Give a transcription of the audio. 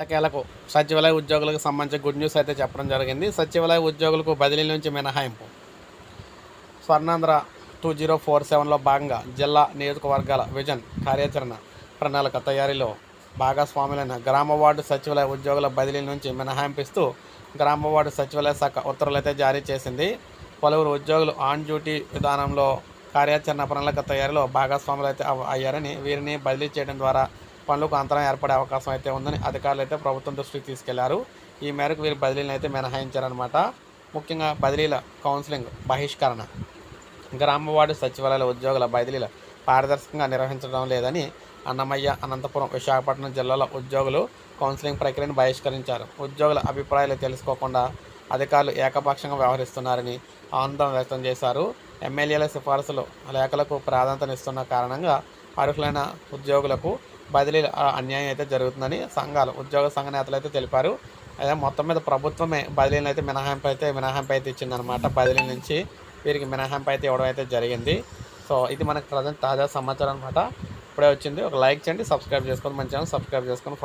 ఎట్టకేలకు సచివాలయ ఉద్యోగులకు సంబంధించి గుడ్ న్యూస్ అయితే చెప్పడం జరిగింది. సచివాలయ ఉద్యోగులకు బదిలీ నుంచి మినహాయింపు. స్వర్ణాంధ్ర టూ జీరో ఫోర్ సెవెన్లో భాగంగా జిల్లా నియోజకవర్గాల విజన్ కార్యాచరణ ప్రణాళిక తయారీలో భాగస్వాములైన గ్రామ వార్డు సచివాలయ ఉద్యోగుల బదిలీ నుంచి మినహాయింపిస్తూ గ్రామ వార్డు సచివాలయ శాఖ ఉత్తర్వులైతే జారీ చేసింది. పలువురు ఉద్యోగులు ఆన్ డ్యూటీ విధానంలో కార్యాచరణ ప్రణాళిక తయారీలో భాగస్వాములు అయితే అయ్యారని వీరిని బదిలీ చేయడం ద్వారా పనులకు అంతరం ఏర్పడే అవకాశం అయితే ఉందని అధికారులు అయితే ప్రభుత్వం దృష్టికి తీసుకెళ్ళారు. ఈ మేరకు వీరి బదిలీలను అయితే మినహాయించారనమాట ముఖ్యంగా బదిలీల కౌన్సిలింగ్ బహిష్కరణ. గ్రామ వార్డు సచివాలయాల ఉద్యోగుల బదిలీలు పారదర్శకంగా నిర్వహించడం లేదని అన్నమయ్య అనంతపురం విశాఖపట్నం జిల్లాల ఉద్యోగులు కౌన్సిలింగ్ ప్రక్రియను బహిష్కరించారు. ఉద్యోగుల అభిప్రాయాలు తెలుసుకోకుండా అధికారులు ఏకపక్షంగా వ్యవహరిస్తున్నారని ఆందోళన వ్యక్తం చేశారు. ఎమ్మెల్యేల సిఫార్సులు లేఖలకు ప్రాధాన్యతనిస్తున్న కారణంగా అర్హులైన ఉద్యోగులకు బదిలీల అన్యాయం అయితే జరుగుతుందని సంఘాలు ఉద్యోగ సంఘ నేతలు అయితే తెలిపారు. అదే మొత్తం మీద ప్రభుత్వమే బదిలీలు అయితే మినహాయింపు అయితే మినహాయింపు అయితే ఇచ్చిందనమాట బదిలీ నుంచి వీరికి మినహాయింపు అయితే ఇవ్వడం అయితే జరిగింది. సో ఇది మనకు ప్రజెంట్ తాజా సమాచారం అనమాట ఇప్పుడే వచ్చింది. ఒక లైక్ చేయండి సబ్స్క్రైబ్ చేసుకొని మన ఛానల్ సబ్స్క్రైబ్ చేసుకొని